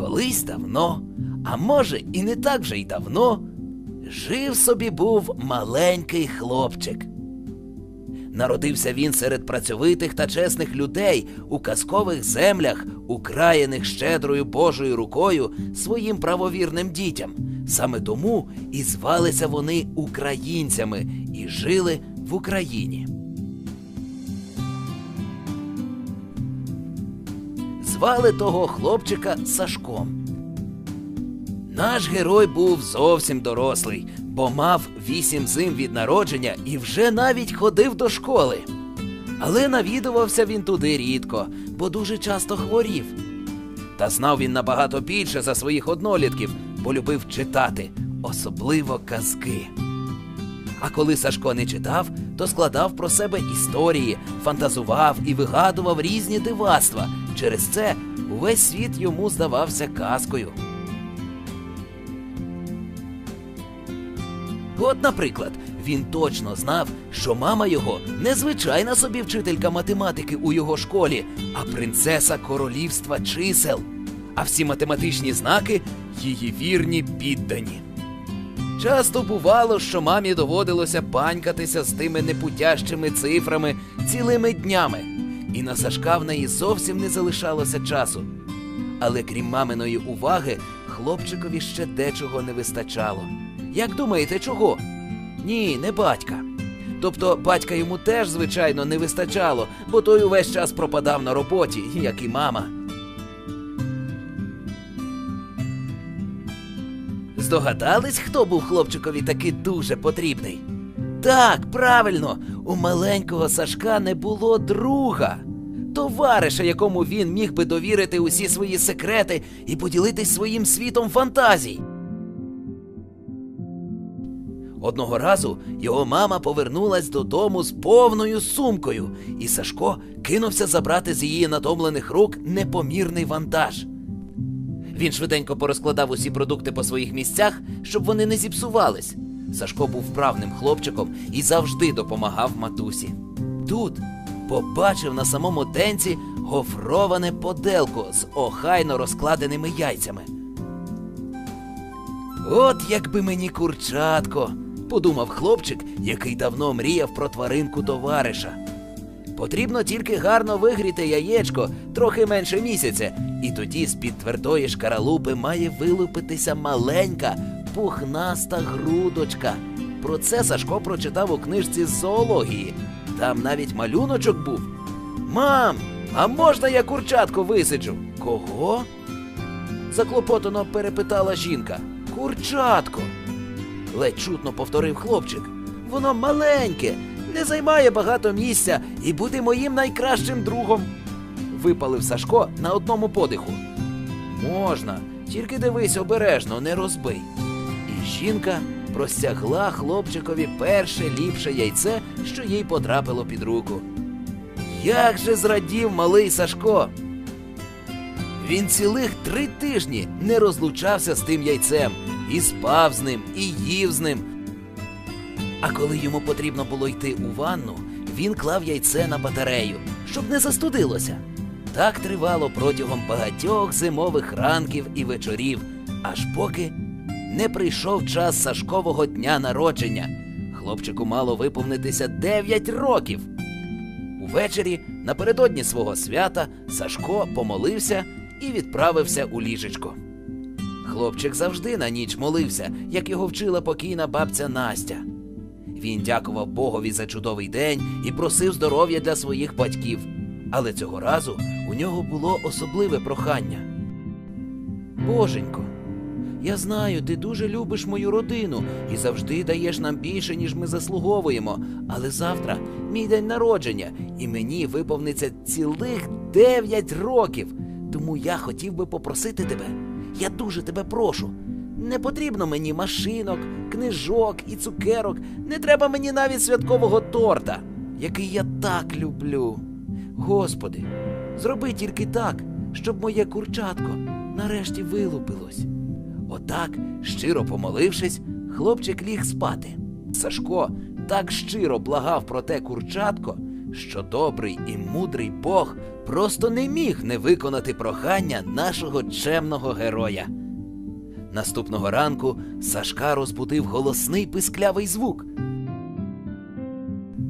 Колись давно, а може, і не так вже й давно, жив собі був маленький хлопчик. Народився він серед працьовитих та чесних людей у казкових землях, украєних щедрою Божою рукою своїм правовірним дітям. Саме тому і звалися вони українцями і жили в Україні. Звали того хлопчика Сашком. Наш герой був зовсім дорослий, бо мав вісім зим від народження і вже навіть ходив до школи. Але навідувався він туди рідко, бо дуже часто хворів. Та знав він набагато більше за своїх однолітків, бо любив читати, особливо казки. А коли Сашко не читав, то складав про себе історії, фантазував і вигадував різні дивацтва. Через це увесь світ йому здавався казкою. От, наприклад, він точно знав, що мама його не звичайна собі вчителька математики у його школі, а принцеса королівства чисел. А всі математичні знаки її вірні піддані. Часто бувало, що мамі доводилося панькатися з тими непутящими цифрами цілими днями, і на Сашка в неї зовсім не залишалося часу. Але крім маминої уваги, хлопчикові ще дечого не вистачало. Як думаєте, чого? Ні, не батька. Тобто батька йому теж, звичайно, не вистачало, бо той увесь час пропадав на роботі, як і мама. Здогадались, хто був хлопчикові таки дуже потрібний? Так, правильно, у маленького Сашка не було друга, товариша, якому він міг би довірити усі свої секрети і поділитись своїм світом фантазій. Одного разу його мама повернулась додому з повною сумкою, і Сашко кинувся забрати з її натомлених рук непомірний вантаж. Він швиденько порозкладав усі продукти по своїх місцях, щоб вони не зіпсувались. Сашко був вправним хлопчиком і завжди допомагав матусі. Тут побачив на самому денці гофроване поделко з охайно розкладеними яйцями. От якби мені курчатко, подумав хлопчик, який давно мріяв про тваринку товариша. Потрібно тільки гарно вигріти яєчко трохи менше місяця, і тоді з-під твердої шкаралупи має вилупитися маленька пухнаста грудочка. Про це Сашко прочитав у книжці з зоології. Там навіть малюночок був. Мам, а можна я курчатку висиджу? Кого? заклопотано перепитала жінка. Курчатко. Ледь чутно повторив хлопчик. Воно маленьке, не займає багато місця і буде моїм найкращим другом. Випалив Сашко на одному подиху. Можна, тільки дивись обережно, не розбий. І жінка простягла хлопчикові перше ліпше яйце, що їй потрапило під руку. Як же зрадів малий Сашко! Він цілих три тижні не розлучався з тим яйцем, і спав з ним, і їв з ним. А коли йому потрібно було йти у ванну, він клав яйце на батарею, щоб не застудилося. Так тривало протягом багатьох зимових ранків і вечорів, аж поки не прийшов час Сашкового дня народження. Хлопчику мало виповнитися 9 років. Увечері, напередодні свого свята, Сашко помолився і відправився у ліжечко. Хлопчик завжди на ніч молився, як його вчила покійна бабця Настя. Він дякував Богові за чудовий день і просив здоров'я для своїх батьків. Але цього разу у нього було особливе прохання. Боженько, я знаю, ти дуже любиш мою родину і завжди даєш нам більше, ніж ми заслуговуємо. Але завтра мій день народження, і мені виповниться цілих дев'ять років. Тому я хотів би попросити тебе. Я дуже тебе прошу. Не потрібно мені машинок, книжок і цукерок. Не треба мені навіть святкового торта, який я так люблю. Господи, зроби тільки так, щоб моє курчатко нарешті вилупилось. Отак, щиро помолившись, хлопчик ліг спати. Сашко так щиро благав про те курчатко, що добрий і мудрий Бог просто не міг не виконати прохання нашого чемного героя. Наступного ранку Сашка розбудив голосний писклявий звук.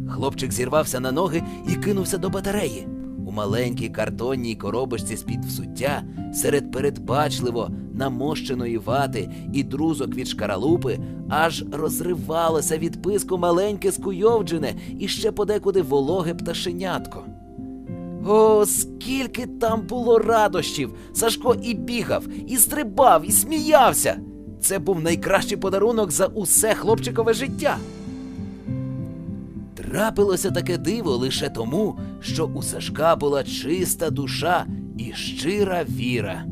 Хлопчик зірвався на ноги і кинувся до батареї. У маленькій картонній коробочці з-під взуття, серед передбачливо намощеної вати і друзок від шкаралупи, аж розривалося від писку маленьке скуйовджене і ще подекуди вологе пташенятко. О, скільки там було радощів! Сашко і бігав, і стрибав, і сміявся. Це був найкращий подарунок за усе хлопчикове життя. Трапилося таке диво лише тому, що у Сашка була чиста душа і щира віра.